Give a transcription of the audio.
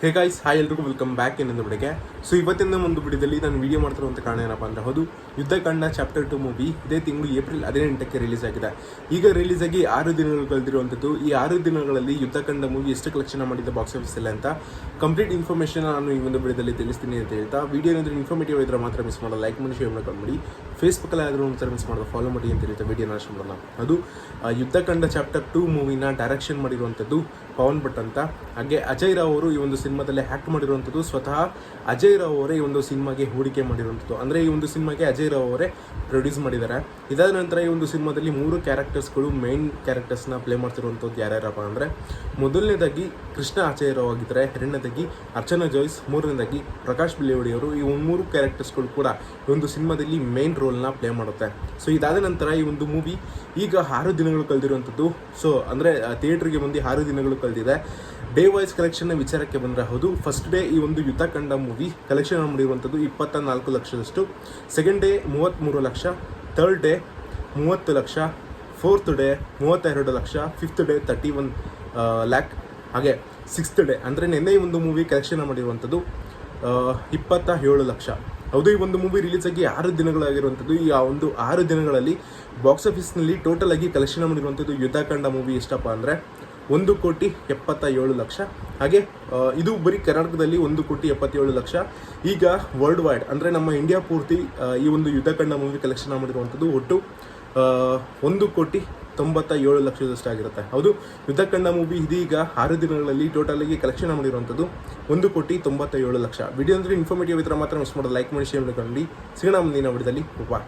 ಹೇ guys hi ಎಲ್ರಿಗೂ welcome back ಇನ್ನೊಂದು ಬಿಡಿಗೆ ಸೊ ಇವತ್ತಿನ ಒಂದು ಬಿಡಿದಲ್ಲಿ ನಾನು ವಿಡಿಯೋ ಮಾಡ್ತಿರುವಂಥ ಕಾರಣ ಏನಪ್ಪ ಅಂದರೆ ಹೌದು, ಯುದ್ಧ ಕಂಡ ಚಾಪ್ಟರ್ ಟು ಮೂವಿ ಇದೇ ತಿಂಗಳು ಏಪ್ರಿಲ್ ಹದಿನೆಂಟಕ್ಕೆ ರಿಲೀಸ್ ಆಗಿದೆ. ಈಗ ರಿಲೀಸ್ ಆಗಿ ಆರು ದಿನಗಳು ಕಳೆದಿರುವಂಥದ್ದು ಈ ಆರು ದಿನಗಳಲ್ಲಿ ಯುದ್ಧ ಕಂಡ ಮೂವಿ ಎಷ್ಟು ಕಲೆಕ್ಷನ್ ಮಾಡಿದೆ ಬಾಕ್ಸ್ ಆಫೀಸಲ್ಲಿ ಅಂತ ಕಂಪ್ಲೀಟ್ ಇನ್ಫಾರ್ಮೇಷನ್ ನಾನು ಈ ಒಂದು ಬಿಡದಲ್ಲಿ ತಿಳಿಸ್ತೀನಿ ಅಂತ ಹೇಳ್ತಾ ವಿಡಿಯೋ ಏನಾದರೂ ಇನ್ಫಾರ್ಮೇಟಿವ್ ಇದ್ರೆ ಮಾತ್ರ ಮಿಸ್ ಮಾಡೋ ಲೈಕ್ ಮಾಡಿ ಶೇರ್ ಮಾಡ್ಕೊಂಡು ಮಾಡಿ ಫೇಸ್ಬುಕ್ಕಲ್ಲಿ ಆದರೂ ಒಂದ್ಸಲ ಮಿಸ್ ಮಾಡೋದು ಫಾಲೋ ಮಾಡಿ ಅಂತ ಹೇಳ್ತಾ ವಿಡಿಯೋ ನಾಶ ಮಾಡೋಣ. ಅದು ಯುದ್ಧ ಕಂಡ ಚಾಪ್ಟರ್ ಟು ಮೂವಿನ ಡೈರೆಕ್ಷನ್ ಮಾಡಿರುವಂಥದ್ದು ಪವನ್ ಭಟ್ ಅಂತ. ಹಾಗೆ ಅಜಯ್ ರಾವ್ ಅವರು ಈ ಒಂದು ಸಿನಿಮಾದಲ್ಲಿ ಆ್ಯಕ್ಟ್ ಮಾಡಿರುವಂಥದ್ದು ಸ್ವತಃ ಅಜಯ್ ರಾವ್ ಅವರೇ ಈ ಒಂದು ಸಿನಿಮಾಗೆ ಹೂಡಿಕೆ ಮಾಡಿರುವಂಥದ್ದು. ಅಂದರೆ ಈ ಒಂದು ಸಿನಿಮಾಗೆ ಅಜಯ್ ರಾವ್ ಅವರೇ ಪ್ರೊಡ್ಯೂಸ್ ಮಾಡಿದ್ದಾರೆ. ಇದಾದ ನಂತರ ಈ ಒಂದು ಸಿನಿಮಾದಲ್ಲಿ ಮೂರು ಕ್ಯಾರೆಕ್ಟರ್ಸ್ಗಳು ಮೇನ್ ಕ್ಯಾರೆಕ್ಟರ್ಸ್ನ ಪ್ಲೇ ಮಾಡ್ತಿರುವಂಥದ್ದು ಯಾರ್ಯಾರಪ್ಪ ಅಂದರೆ ಮೊದಲನೇದಾಗಿ ಕೃಷ್ಣ ಅಜಯ್ ರಾವ್ ಆಗಿದ್ದಾರೆ. ಎರಡನೇದಾಗಿ ಅರ್ಚನಾ ಜಾಯ್ಸ್. ಮೂರನೇದಾಗಿ ಪ್ರಕಾಶ್ ಬಿಳಿವಡಿ ಅವರು ಈ ಮೂರು ಕ್ಯಾರೆಕ್ಟರ್ಸ್ಗಳು ಕೂಡ ಈ ಒಂದು ಸಿನಿಮಾದಲ್ಲಿ ಮೇನ್ ರೋಲ್ನ ಪ್ಲೇ ಮಾಡುತ್ತೆ. ಸೊ ಇದಾದ ನಂತರ ಈ ಒಂದು ಮೂವಿ ಈಗ ಆರು ದಿನಗಳು ಕಳೆದಿರುವಂಥದ್ದು. ಸೊ ಅಂದರೆ ಥಿಯೇಟ್ರಿಗೆ ಬಂದು ಆರು ದಿನಗಳು ಕಳೆದಿದೆ. ಡೇ ವೈಸ್ ಕಲೆಕ್ಷನ್ ವಿಚಾರಕ್ಕೆ ಬಂದರೆ ಹೌದು ಫಸ್ಟ್ ಡೇ ಈ ಒಂದು ಯುದ್ಧ ಕಂಡ ಮೂವಿ ಕಲೆಕ್ಷನ್ ಮಾಡಿರುವಂಥದ್ದು ಇಪ್ಪತ್ತ ನಾಲ್ಕು ಲಕ್ಷದಷ್ಟು. ಸೆಕೆಂಡ್ ಡೇ ಮೂವತ್ತ್ಮೂರು ಲಕ್ಷ. ಥರ್ಡ್ ಡೇ ಮೂವತ್ತು ಲಕ್ಷ. ಫೋರ್ತ್ ಡೇ ಮೂವತ್ತೆರಡು lakh. Fifth day thirty one lakh ಹಾಗೆ ಸಿಕ್ಸ್ತ್ ಡೇ ಅಂದರೆ ನಿನ್ನೆ ಈ ಒಂದು ಮೂವಿ ಕಲೆಕ್ಷನ್ ಮಾಡಿರುವಂಥದ್ದು ಇಪ್ಪತ್ತ ಏಳು ಲಕ್ಷ. ಹೌದು, ಈ ಒಂದು ಮೂವಿ ರಿಲೀಸ್ ಆಗಿ ಆರು ದಿನಗಳಾಗಿರುವಂಥದ್ದು ಈ ಆ ಒಂದು ಆರು ದಿನಗಳಲ್ಲಿ ಬಾಕ್ಸ್ ಆಫೀಸ್ನಲ್ಲಿ ಟೋಟಲ್ ಆಗಿ ಕಲೆಕ್ಷನ್ ಮಾಡಿರುವಂಥದ್ದು ಯುದ್ಧಕಾಂಡ ಮೂವಿ ಎಷ್ಟಪ್ಪ ಅಂದರೆ ಒಂದು ಕೋಟಿ ಎಪ್ಪತ್ತ ಏಳು ಲಕ್ಷ. ಹಾಗೆ ಇದು ಬರೀ ಕರ್ನಾಟಕದಲ್ಲಿ ಒಂದು ಕೋಟಿ ಎಪ್ಪತ್ತೇಳು ಲಕ್ಷ. ಈಗ ವರ್ಲ್ಡ್ ವೈಡ್ ಅಂದರೆ ನಮ್ಮ ಇಂಡಿಯಾ ಪೂರ್ತಿ ಈ ಒಂದು ಯುದ್ಧಕಾಂಡ ಮೂವಿ ಕಲೆಕ್ಷನ್ ಮಾಡಿರುವಂಥದ್ದು ಒಟ್ಟು ಒಂದು ಕೋಟಿ ತೊಂಬತ್ತ ಏಳು ಲಕ್ಷದಷ್ಟಾಗಿರುತ್ತೆ ಹೌದು ಯುದ್ಧಕಂಡ ಮೂವಿ ಇದೀಗ ಆರು ದಿನಗಳಲ್ಲಿ ಟೋಟಲಿಗೆ ಕಲೆಕ್ಷನ್ ಮಾಡಿರುವಂಥದ್ದು ಒಂದು ಕೋಟಿ ತೊಂಬತ್ತ ಏಳು ಲಕ್ಷ. ವಿಡಿಯೋ ಅಂದರೆ ಇನ್ಫಾರ್ಮೇಟಿವ್ ಇದ್ರೆ ಮಾತ್ರ ಮಿಸ್ ಮಾಡೋದು. ಲೈಕ್ ಮಾಡಿ ಶೇರ್ ಮಾಡ್ಕೊಂಡು ಸಿಗೋಣ ಮುಂದಿನ ವಿಡಿಯೋದಲ್ಲಿ. ಬಾಯ್